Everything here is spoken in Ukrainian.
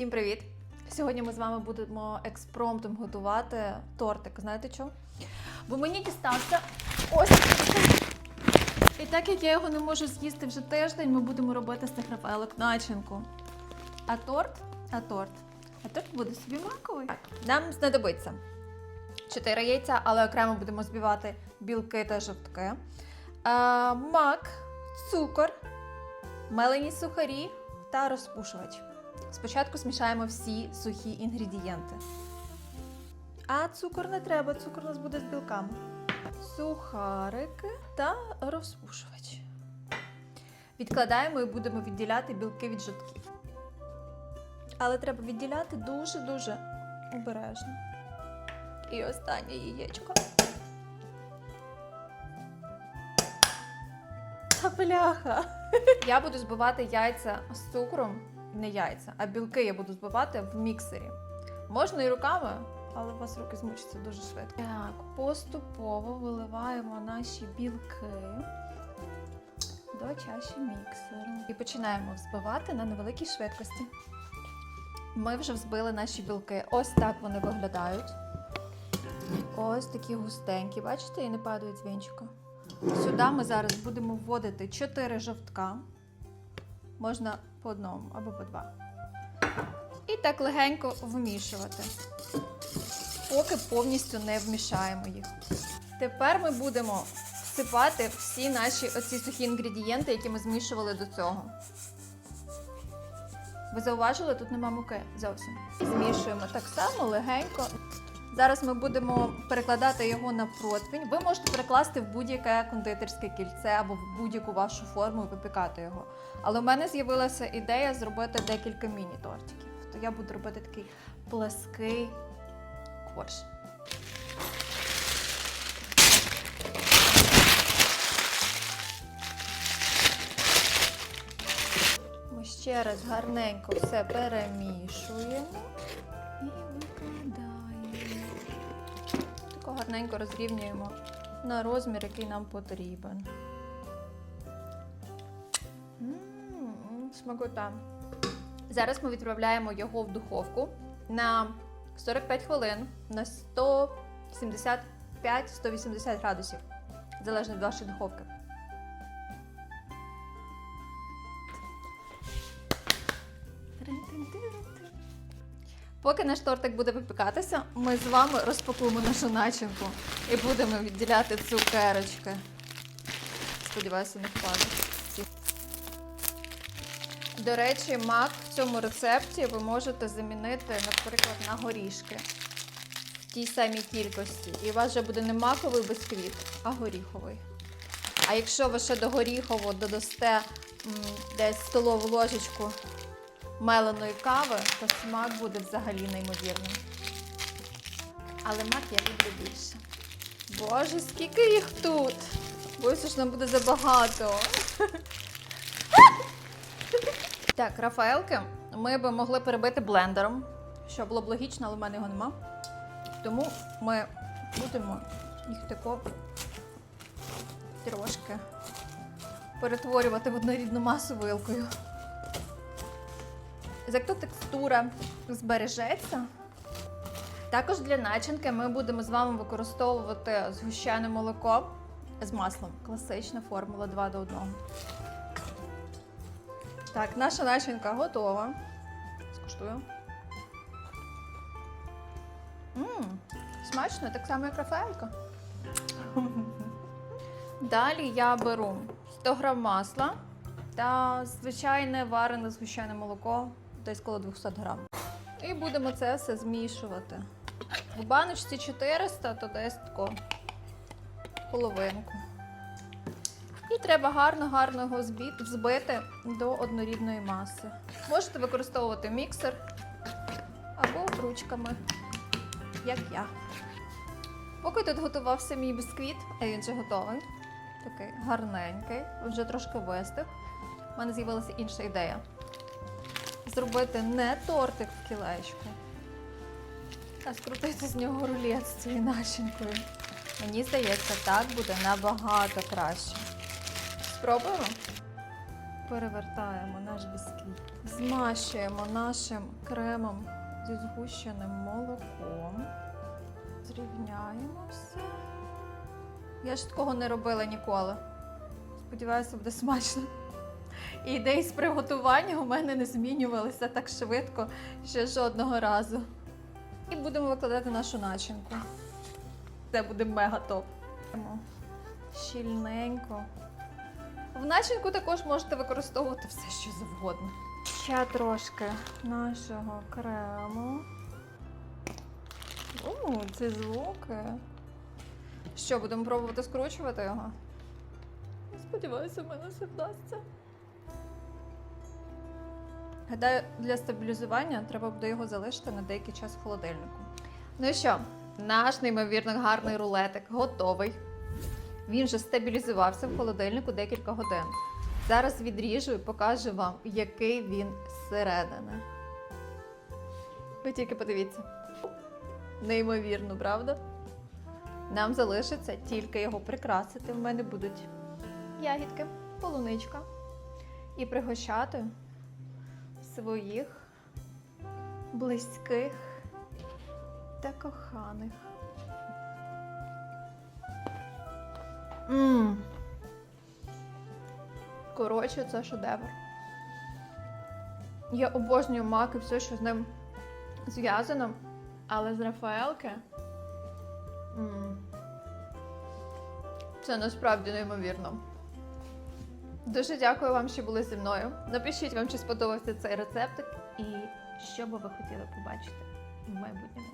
Всім привіт! Сьогодні ми з вами будемо експромтом готувати тортик. Знаєте що? Бо мені дістався ось. І так як я його не можу з'їсти вже тиждень, ми будемо робити з цих рафаелок начинку. А торт? А торт? А торт буде собі маковий. Так, нам знадобиться 4 яйця, але окремо будемо збивати білки та жовтки. А, мак, цукор, мелені сухарі та розпушувач. Спочатку змішаємо всі сухі інгредієнти. А цукор не треба, цукор у нас буде з білками. Сухарики та розпушувач. Відкладаємо і будемо відділяти білки від жовтків. Але треба відділяти дуже-дуже обережно. І останнє яєчко. Та бляха! Я буду збивати яйця з цукром, не яйця, а білки я буду збивати в міксері. Можна і руками, але у вас руки змучаться дуже швидко. Так, поступово виливаємо наші білки до чаші міксеру. І починаємо взбивати на невеликій швидкості. Ми вже взбили наші білки. Ось так вони виглядають. Ось такі густенькі, бачите, і не падають з вінчика. Сюди ми зараз будемо вводити 4 жовтка. Можна по одному або по два. І так легенько вмішувати, поки повністю не вмішаємо їх. Тепер ми будемо всипати всі наші оці сухі інгредієнти, які ми змішували до цього. Ви зауважили, тут нема муки зовсім. Змішуємо так само легенько. Зараз ми будемо перекладати його на противень. Ви можете перекласти в будь-яке кондитерське кільце або в будь-яку вашу форму і випікати його. Але в мене з'явилася ідея зробити декілька міні-тортиків. То я буду робити такий плаский корж. Ми ще раз гарненько все перемішуємо Тако гарненько розрівнюємо на розмір, який нам потрібен. Смакота. Зараз ми відправляємо його в духовку на 45 хвилин на 175-180 градусів, залежно від вашої духовки. Поки наш тортик буде випікатися, ми з вами розпакуємо нашу начинку і будемо відділяти цукерочки. Сподіваюся, не впадуть. До речі, мак в цьому рецепті ви можете замінити, наприклад, на горішки в тій самій кількості. І у вас вже буде не маковий бисквіт, а горіховий. А якщо ви ще до горіхового додасте м, десь столову ложечку меленої кави, то смак буде взагалі неймовірним. Але мак я люблю більше. Боже, скільки їх тут! Боюся, що нам буде забагато. Так, Рафаелки ми би могли перебити блендером, що було б логічно, але в мене його нема. Тому ми будемо їх тако трошки перетворювати в однорідну масу вилкою. Як то текстура збережеться. Також для начинки ми будемо з вами використовувати згущене молоко з маслом. Класична формула 2 до 1. Так, наша начинка готова. Скуштую. Мм, смачно, так само, як Рафаелька. Далі я беру 100 г масла та звичайне варене згущене молоко десь коло 200 грам. І будемо це все змішувати. В баночці 400, то десь тако половинку. І треба гарно-гарно його взбити до однорідної маси. Можете використовувати міксер або ручками, як я. Поки тут готувався мій бісквіт, а він вже готовий. Такий гарненький, вже трошки вистих. У мене з'явилася інша ідея. Зробити не тортик в кілечку, а скрутити з нього рулет з цією начинкою. Мені здається, так буде набагато краще. Спробуємо? перевертаємо наш бісквіт. Змащуємо нашим кремом зі згущеним молоком. Зрівняємо все. Я ж такого не робила ніколи. Сподіваюся, буде смачно. І ідеї з приготування у мене не змінювалися так швидко ще жодного разу. І будемо викладати нашу начинку. Це буде мега топ. Щільненько. В начинку також можете використовувати все, що завгодно. Ще трошки нашого крему. У, ці звуки. Що, будемо пробувати скручувати його? Сподіваюся, в мене все вдасться. Гадаю, для стабілізування треба буде його залишити на деякий час в холодильнику. Ну і що, наш неймовірно гарний рулетик готовий. Він вже стабілізувався в холодильнику декілька годин. Зараз відріжу і покажу вам, який він зсередини. Ви тільки подивіться. Неймовірно, правда? Нам залишиться тільки його прикрасити. В мене будуть ягідки, полуничка. І пригощати своїх близьких та коханих. Мм. Коротше, це шедевр. Я обожнюю мак і все, що з ним зв'язано, але з Рафаелки. м, Це насправді неймовірно. Дуже дякую вам, що були зі мною. Напишіть вам, чи сподобався цей рецептик і що би ви хотіли побачити в майбутньому.